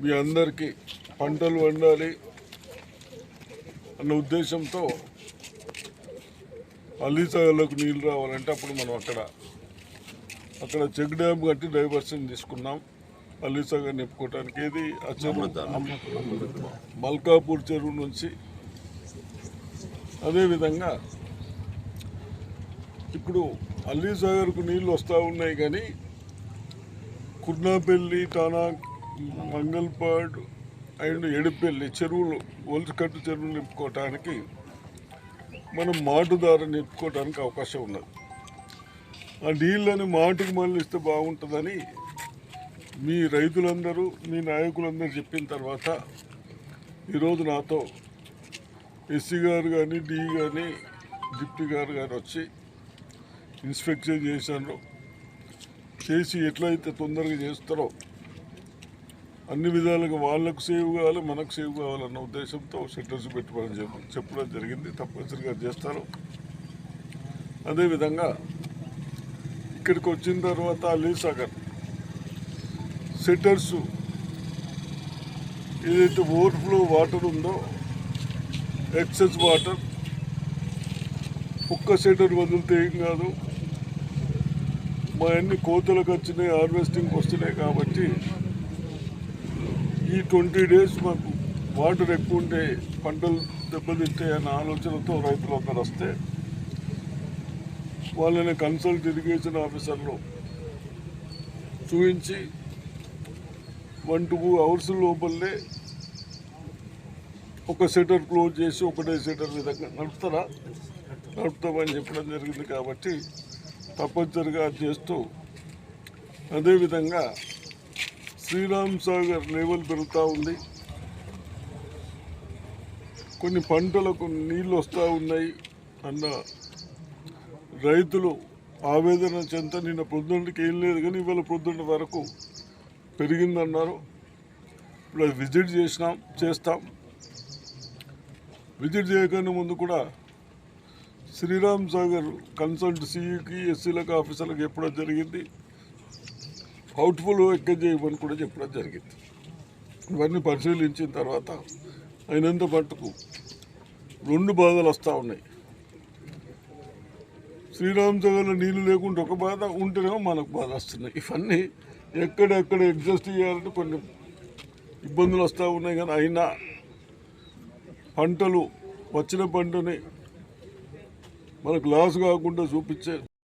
మీ అందరికీ పంటలు వండాలి అన్న ఉద్దేశంతో అల్లీసాగర్లోకి నీళ్ళు రావాలంటే అప్పుడు మనం అక్కడ అక్కడ చెక్ డ్యామ్ కట్టి డైవర్షన్ తీసుకున్నాం. అల్లీసాగర్ నింపుకోవటానికి ఏది ఆ చెరువు మల్కాపూర్ చెరువు నుంచి. అదేవిధంగా ఇప్పుడు అల్లీసాగర్కు నీళ్ళు వస్తూ ఉన్నాయి కానీ కుర్నాపల్లి టానా మంగల్పాడు అండ్ ఎడిపెల్లి చెరువులు ఒలికట్టు చెరువులు నింపుకోవటానికి మనం మాటు నింపుకోవడానికి అవకాశం ఉన్నది. ఆ నీళ్ళని మాటికి మళ్ళీ ఇస్తే బాగుంటుందని మీ రైతులందరూ మీ నాయకులందరూ చెప్పిన తర్వాత ఈరోజు నాతో ఎస్సీ గారు కానీ డి కానీ డిప్టీ గారు కానీ వచ్చి ఇన్స్పెక్షన్ చేశాను చేసి ఎట్లయితే తొందరగా చేస్తారో అన్ని విధాలుగా వాళ్ళకు సేవ్ కావాలి మనకు సేవ్ కావాలన్న ఉద్దేశంతో షెల్టర్స్ పెట్టుకోవాలని చెప్పడం జరిగింది. తప్పనిసరిగా చేస్తారు. అదేవిధంగా ఇక్కడికి వచ్చిన తర్వాత అలీసాగర్ సెటర్స్ ఏదైతే ఓవర్ఫ్లో వాటర్ ఉందో ఎక్సెస్ వాటర్ ఒక్క సెటర్ వదిలితే ఏం కాదు. మా అన్ని కోతలకు వచ్చినాయి హార్వెస్టింగ్ వస్తున్నాయి కాబట్టి ఈ ట్వంటీ డేస్ మాకు వాటర్ ఎక్కువ ఉంటే పంటలు దెబ్బతింటే అనే ఆలోచనతో రైతులందరూ వస్తే వాళ్ళని కన్సల్ట్ ఇరిగేషన్ ఆఫీసర్లు చూపించి వన్ టూ అవర్స్ లోపలనే ఒక సెటర్ క్లోజ్ చేసి ఒకటే సెటర్ విధంగా నడుపుతారా? నడుపుతామని చెప్పడం జరిగింది కాబట్టి తప్పనిసరిగా చేస్తూ అదేవిధంగా శ్రీరామ్ సాగర్ లెవెల్ పెరుగుతూ ఉంది. కొన్ని పంటలకు నీళ్ళు వస్తూ ఉన్నాయి అన్న రైతులు ఆవేదన చెంత నిన్న పొద్దున్నకి ఏం లేదు కానీ ఇవాళ పొద్దున్న వరకు పెరిగిందన్నారు. ఇప్పుడు అది విజిట్ చేసినాం చేస్తాం. విజిట్ చేయకనే ముందు కూడా శ్రీరామ్ సాగర్ కన్సల్ట్ సిఈకి ఎస్సీలకు ఆఫీసర్లకు ఎప్పుడో జరిగింది. అవుట్ఫుల్ ఎక్కడ చేయమని కూడా చెప్పడం జరిగింది. ఇవన్నీ పరిశీలించిన తర్వాత అయినంత మట్టుకు రెండు బాధలు వస్తూ ఉన్నాయి. శ్రీరామ్ సాగర్లో నీళ్ళు లేకుండా ఒక బాధ ఉంటేనేమో మనకు బాధ వస్తున్నాయి. ఇవన్నీ ఎక్కడెక్కడ అడ్జస్ట్ చేయాలంటే కొన్ని ఇబ్బందులు వస్తూ ఉన్నాయి కానీ అయినా పంటలు వచ్చిన పంటని మనకు లాస్ కాకుండా చూపించే